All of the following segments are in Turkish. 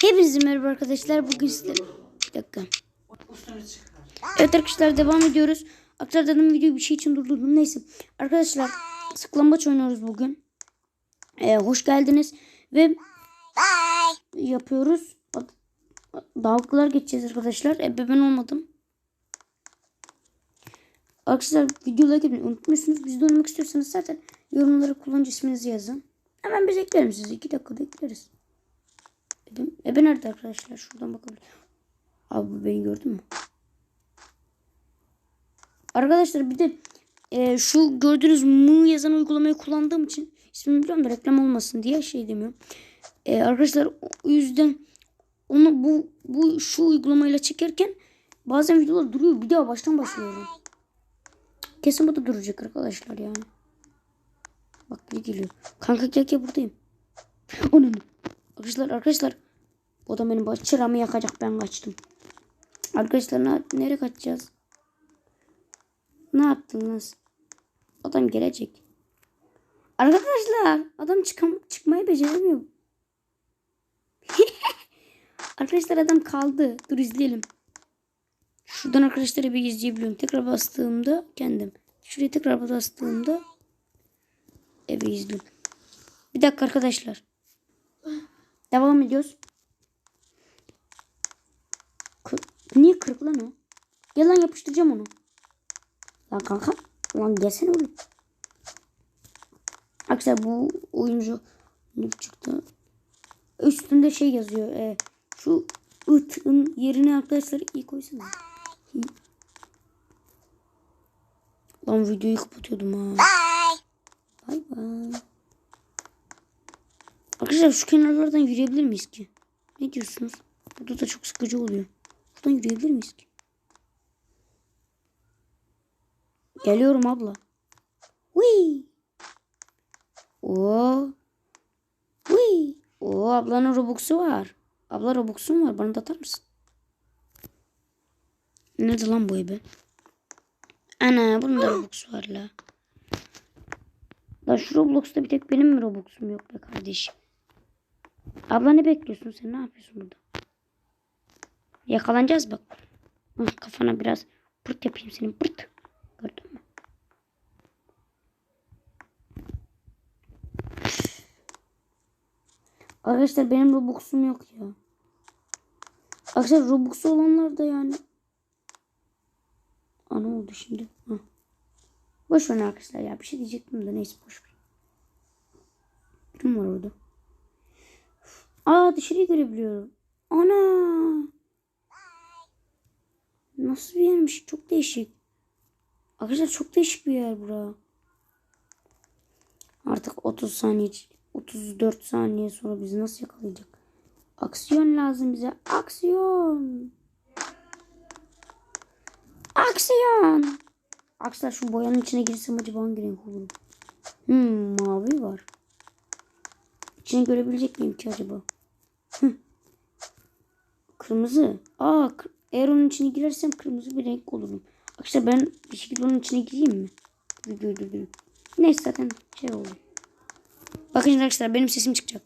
Hepinize merhaba arkadaşlar. Bugün size... Bir dakika. Evet arkadaşlar devam ediyoruz. Dedim videoyu bir şey için durdurdum. Neyse. Arkadaşlar sıklambaç oynuyoruz bugün. Ee, hoş geldiniz. Ve yapıyoruz. Dalgalar geçeceğiz arkadaşlar. E, ben olmadım. Arkadaşlar videoları like unutmuyorsunuz. Biz de oynamak istiyorsanız zaten yorumlara kullanıcı isminizi yazın. Hemen biz eklerim sizi. 2 dakikada ekleriz. Ebe, ebe nerede arkadaşlar? Şuradan bakabilir. Abi bu beni gördün mü? Arkadaşlar bir de e, şu gördüğünüz mu yazan uygulamayı kullandığım için ismini biliyorum da reklam olmasın diye şey demiyorum. E, arkadaşlar o yüzden onu bu bu şu uygulamayla çekerken bazen videolar duruyor. Bir daha baştan başlıyorum. Kesin bu da duracak arkadaşlar yani. Bak biri geliyor. Kanka gel gel buradayım. Onun. Arkadaşlar arkadaşlar. O da benim çıramı yakacak ben kaçtım. Arkadaşlar ne, nereye kaçacağız? Ne yaptınız? Adam gelecek. Arkadaşlar adam çıkam çıkmayı beceremiyor. arkadaşlar adam kaldı. Dur izleyelim. Şuradan arkadaşları bir izleyebiliyorum. Tekrar bastığımda kendim. Şuraya tekrar bastığımda evi izliyorum. Bir dakika arkadaşlar. Devam ediyoruz. Kırık lan o? Gel lan yapıştıracağım onu. Lan kanka. Lan gelsene oğlum. Arkadaşlar bu oyuncu çıktı? Üstünde şey yazıyor. E, şu ıtın yerine arkadaşlar iyi koysana. Lan videoyu kapatıyordum ha. Bay bay. Arkadaşlar şu kenarlardan yürüyebilir miyiz ki? Ne diyorsunuz? Burada da çok sıkıcı oluyor. Buradan yürüyebilir miyiz ki? Geliyorum abla. Wee. Oo. Wee. Oo ablanın Robux'u var. Abla Robux'un var. Bana da atar mısın? Nerede lan bu ebe? Ana bunun da Robux var la. La şu Roblox'ta bir tek benim mi Robux'um yok be kardeşim? Abla ne bekliyorsun sen? Ne yapıyorsun burada? Yakalanacağız bak. Kafana biraz pırt yapayım senin pırt. Gördün mü? Arkadaşlar benim Robux'um yok ya. Arkadaşlar Robux'u olanlar da yani. Aa ne oldu şimdi? Hı. Boş ver arkadaşlar ya. Bir şey diyecektim de neyse boş ver. Kim var orada? Aa dışarıyı görebiliyorum. Ana. Nasıl bir yermiş? Çok değişik. Arkadaşlar çok değişik bir yer bura. Artık 30 saniye 34 saniye sonra bizi nasıl yakalayacak? Aksiyon lazım bize. Aksiyon. Aksiyon. Akslar şu boyanın içine girsem acaba hangi renk olur? Hmm, mavi var. İçini görebilecek miyim ki acaba? Hı. Kırmızı. Aa, eğer onun içine girersem kırmızı bir renk olurum. Arkadaşlar ben bir şekilde onun içine gireyim mi? Videoyu. Neyse zaten şey oldu. Bakın arkadaşlar benim sesim çıkacak.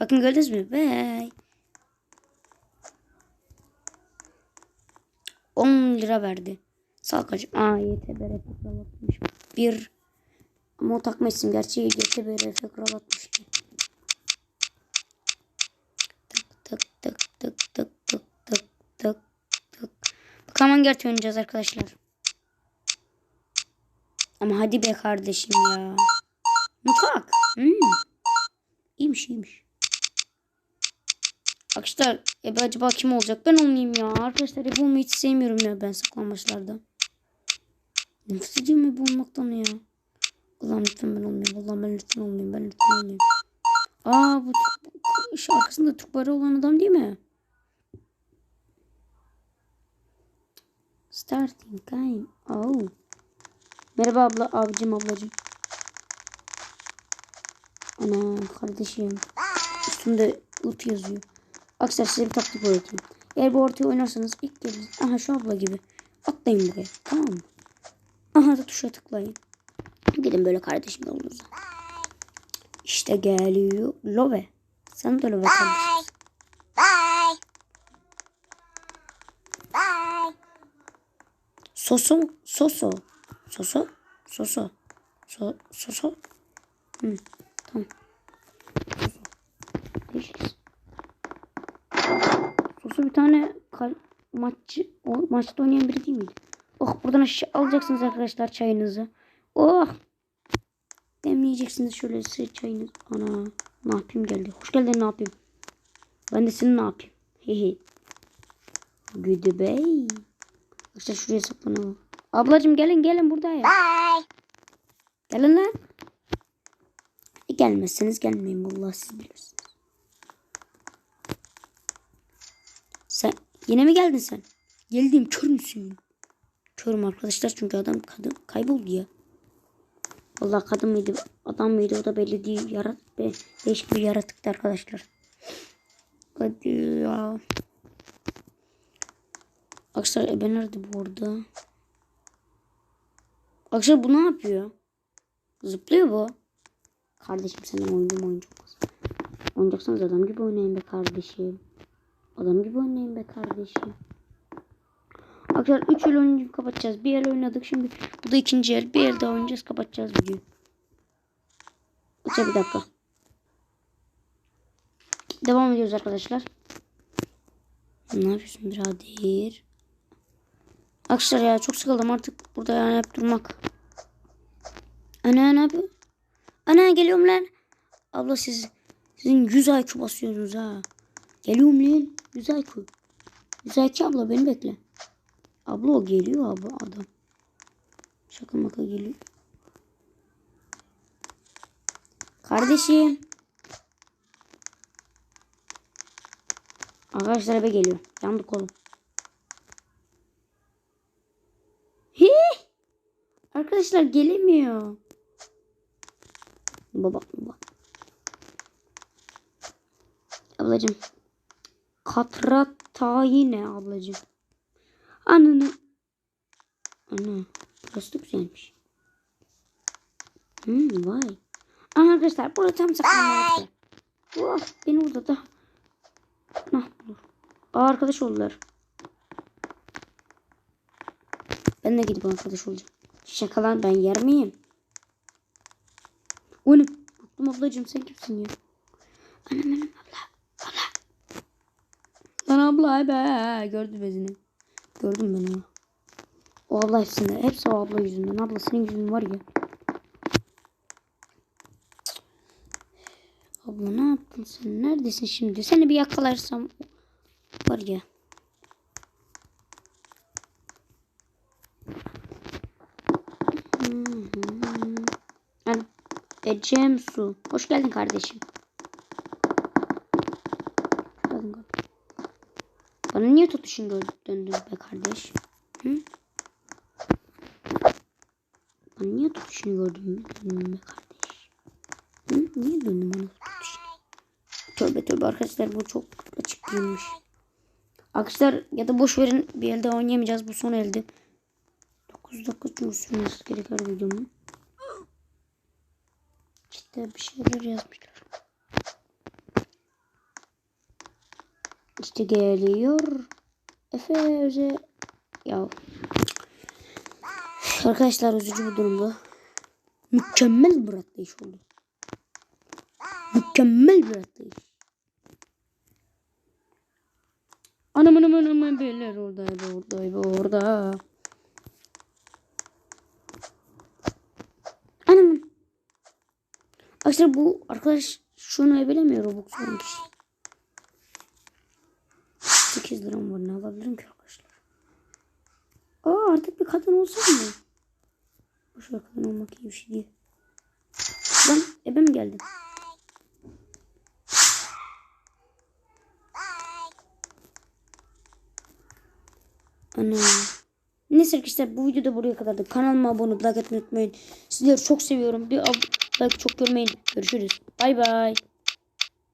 Bakın gördünüz mü? Bye. 10 lira verdi. Salkacı. Aa YTBR kralatmış. Bir. Ama o takma. Gerçi YTBR kralatmış ki. Tık tık tık Hangi harita oynayacağız arkadaşlar. Ama hadi be kardeşim ya. Mutfak. Hmm. İyiymiş iyiymiş. Arkadaşlar Ebe acaba kim olacak? Ben olmayayım ya. Arkadaşlar Ebe olmayı hiç sevmiyorum ya ben saklanmaçlarda. Nefret ediyorum Ebe olmaktan ya. Ulan lütfen ben olmayayım. Ulan ben lütfen olmayayım. Ben lütfen olmayayım. Aa bu Türk, arkasında Türk bayrağı olan adam değil mi? Starting time. Oh. Merhaba abla, abicim, ablacım. Ana kardeşim. Üstünde ut yazıyor. Arkadaşlar size bir taktik öğreteyim. Eğer bu ortaya oynarsanız ilk gelin. Aha şu abla gibi. Atlayın buraya. Tamam mı? Aha da tuşa tıklayın. Gidin böyle kardeşim yolunuza. İşte geliyor. Love. Sen de öyle bakabilirsin. Bye. Bye. Soso. Soso. Soso. Soso. So, soso. Hı, tamam. Soso. Değişik. Bir tane maççı, o maçta oynayan biri değil miydi? Oh buradan aşağı alacaksınız arkadaşlar çayınızı. Oh. Demleyeceksiniz şöyle size çayınız. Ana ne yapayım geldi. Hoş geldin ne yapayım. Ben de senin ne yapayım. Hehe. Goodbye. Arkadaşlar şuraya saklanalım. Ablacım gelin gelin buradayım. Bye. Gelin lan. E, gelmezseniz gelmeyin vallahi siz bilirsiniz. Sen yine mi geldin sen? Geldim kör müsün? Körüm arkadaşlar çünkü adam kadın kayboldu ya. Vallahi kadın mıydı adam mıydı o da belli değil. Yarat be, değişik bir yaratıktı arkadaşlar. Hadi ya. Arkadaşlar e, ben nerede bu? Arkadaşlar bu ne yapıyor? Zıplıyor bu. Kardeşim senin oyuncun oyuncak. Oynayacaksanız adam gibi oynayın be kardeşim. Adam gibi oynayın be kardeşim. Arkadaşlar 3 el oyuncu kapatacağız. Bir el oynadık şimdi. Bu da ikinci el. Bir el daha oynayacağız kapatacağız videoyu. Arkadaşlar bir dakika. Devam ediyoruz arkadaşlar. Ne yapıyorsun birader? Arkadaşlar ya çok sıkıldım artık burada yani hep durmak. Ana ne yapıyor? Ana geliyorum lan. Abla siz sizin 100 IQ basıyorsunuz ha. Geliyorum lan. 100 IQ. 100 IQ abla beni bekle. Abla o geliyor abi adam. Şaka maka geliyor. Kardeşim. Arkadaşlar eve geliyor. Yandık oğlum. Arkadaşlar gelemiyor. Baba baba. Ablacım. Katrat yine ablacım. Ananı. Ana. Burası da güzelmiş. Hmm, vay. Aha arkadaşlar burada tam saklanmalıklar. Oh, beni burada da. Nah bulur. Aa, arkadaş oldular. Ben de gidip arkadaş olacağım. Şakalan ben yer miyim? Oğlum. Bıktım ablacığım sen kimsin ya? Anam anam abla. Abla. Lan abla be. Gördüm bezini. Gördüm ben onu. O abla hepsinde. Hepsi o abla yüzünden. Abla senin yüzün var ya. Abla ne yaptın sen? Neredesin şimdi? Seni bir yakalarsam var ya. Al. Ecem Su. Hoş geldin kardeşim. Bana niye tutuşun döndün be kardeş? Hı? Bana niye tutuşunu gördün döndün be kardeş? Hı? Niye döndün bana tutuşunu? Tövbe tövbe arkadaşlar bu çok açık giyinmiş. Arkadaşlar ya da boş verin bir elde oynayamayacağız bu son elde. 9 dakika sürmesi gerekiyor videomun. İşte bir şeyler yazmışlar. İşte geliyor. Efe Öze. Ya. Arkadaşlar üzücü bir durumda. Mükemmel bir atlayış oldu. Mükemmel bir atlayış. Anam anam anam beyler oradaydı oradaydı orada. Anam. Arkadaşlar bu arkadaş şunu ebelemiyor Robux kişi. 8 liram var ne alabilirim ki arkadaşlar. Aa artık bir kadın olsam mı? Boşver kadın olmak iyi bir şey değil. Lan ebe mi geldi? Ana. Neyse arkadaşlar bu videoda buraya kadardı. Kanalıma abone olup like atmayı unutmayın. Sizleri çok seviyorum. Bir ab- like çok görmeyin. Görüşürüz. Bay bay.